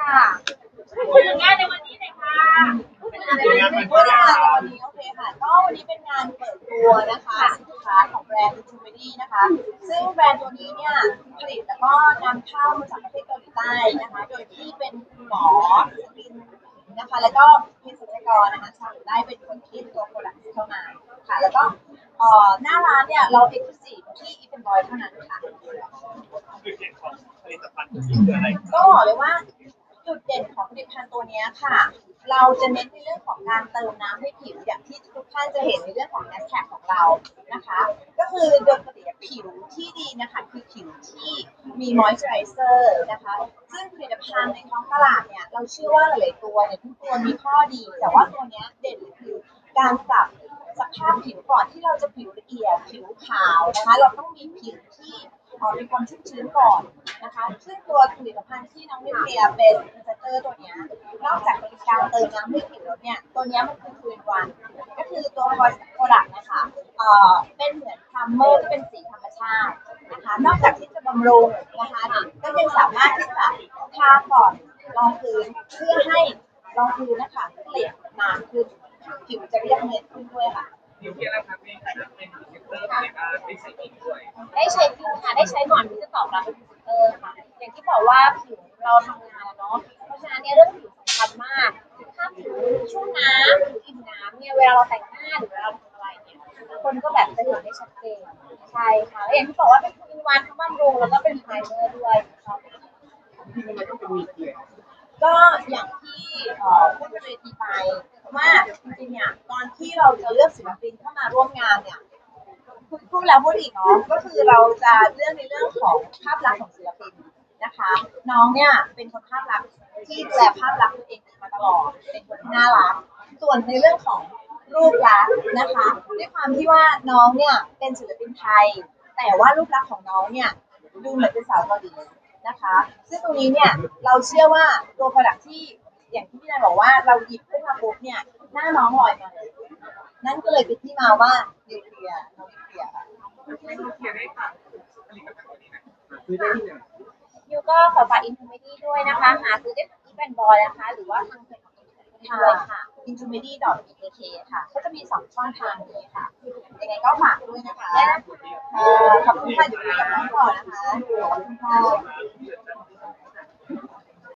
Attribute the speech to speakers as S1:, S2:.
S1: ค่ะพูดถึงงานในวันนี้หน่อยค่ะพูดถึงงานในวันนี้พูดถึงงานนวันนี้โอเคค่ะ ก็วันนี้เป็นงานเปิดตัวนะคะสินค้าของแบรนด์ t r u m e d y นะคะ ซึ่งแบรนด์ตัวนี้เนี่ยผลิตแล้วก็นำเข้ามาจากประเทศเกาหลีใต้นะคะ โดยที่เป็นหมอศิลปินนะคะ แล้วก็เภสัชกรนะคะชาวเกาหลีใต้เป็นคนคิดตัวโปรดักต์เข้ามาค่ะ แล้วก็อ่อหน้าร้านเนี่ยเราเอ็กซ์คลูซีฟ เป็นบอยเท่านั้นค่ะ
S2: จุดเด่นของผลิตภัณฑ์ตัวนี้คืออะไร
S1: ก็บอกเลยว่าจุดเด่นของผลิตภัณฑ์ตัวเนี้ยค่ะ เราจะเน้นในเรื่องของการเติมน้ำให้ผิวอย่างที่ทุกท่านจะเห็นในเรื่องของแอสแท็กของเรานะคะ ก็คือโดยปกติผิวที่ดีนะคะคือผิวที่มีมอยส์เจอไรเซอร์นะคะ ซึ่งผลิตภัณฑ์ในท้องตลาดเนี่ย เราเชื่อว่าหลายๆตัวเนี่ยทุกตัวมีข้อดี แต่ว่าตัวเนี้ยเด่นเลยคือการปรับ สภาพผิวก่อนที่เราจะผิวละเอียดผิวขาวนะคะ เราต้องมีผิวที่ออมีความชุ่มชื้นก่อนนะคะซึ่งตัวผลิตภัณฑ์ที่น้องนิเลียเป็นเซนเตอร์ตัวเนี้ยนอกจากบริการเติมน้ำให้ผิวแล้วเนี่ยตัวเนี้ยมันคือทูนวัน ก็คือตัวโปรดักต์นะคะเอ่อเป็นเหมือนพัมเมอร์ที่เป็นสีธรรมชาตินะคะนอกจากที่จะบำรุงนะคะก็ยังสามารถที่จะทาก่อนรองพื้นเพื่อให้รองพื้นนะคะเกลี่ยนานขึ้นผิวจะเรียบเนียนขึ้นด้วยค่ะ
S2: นิวเคลียร์นะครับเป็นเป็นพรีเซนเตอร์ในการได้ใช้เองด้วย
S3: ได้ใช้จริงค่ะได้ใช้ก่อนที่จะตอบรับเป็นพรีเซนเตอร์ค่ะอย่างที่บอกว่าผิวเราทำงานแล้วเนาะเพราะฉะนั้นเนี่ยเรื่องผิวสำคัญมาก ถ้าผิวชุ่มน้ำผิวอิ่มน้ำเนี่ยเวลาเราแต่งหน้าหรือเวลาเราทำอะไรเนี่ยคนก็แบบจะเห็นได้ชัดเจนใช่ค่ะแล้วอย่างที่บอกว่าเป็นทูอินวันทั้งบำรุงแล้วก็เป็นไพรเมอร์ด้วยค่ะ
S2: ที่มันต้องเป็นนิวเคลีย
S1: ก็อย่างที่เอ่อพูดบนเวทีไป ว่าจริงๆเนี่ยตอนที่เราจะเลือกศิลปินเข้ามาร่วมงานเนี่ยพูดพูดแล้วพูดอีกเนาะก็คือเราจะเลือกในเรื่องของภาพลักษณ์ของศิลปินนะคะ น้องเนี่ยเป็นคนภาพลักษณ์ที่ดูแลภาพลักษณ์ตัวเองมาตลอดเป็นคนที่น่ารัก ส่วนในเรื่องของรูปลักษณ์นะคะด้วยความที่ว่าน้องเนี่ยเป็นศิลปินไทย แต่ว่ารูปลักษณ์ของน้องเนี่ยดูเหมือนเป็นสาวเกาหลีนะคะ ซึ่งตรงนี้เนี่ยเราเชื่อว่าตัวผลักที่ อย่างที่พี่นายบอกว่าเราหยิบขึ้นมาปุ๊บเนี่ย หน้าน้องลอยมาเลย นั่นก็เลยเป็นที่มาว่านิวเคลียร์นิวเคลียร์ค่ะ
S2: นิวเคลียได้ค่ะ
S3: ยูก็ขอฝากอินโฟเมดี้ด้วยนะคะ หาซื้อได้ทางอีแบนบอยนะคะ หรือว่าทางเพจของอินโฟเมดี้ด้วยค่ะ
S1: intermedi.bk ค่ะ ก็จะมีสองช่องทางนี้ค่ะ ยังไงก็ฝากด้วยนะคะขอบคุณค่ะอยู่กับน้องต่อนะคะขอบคุณค่ะ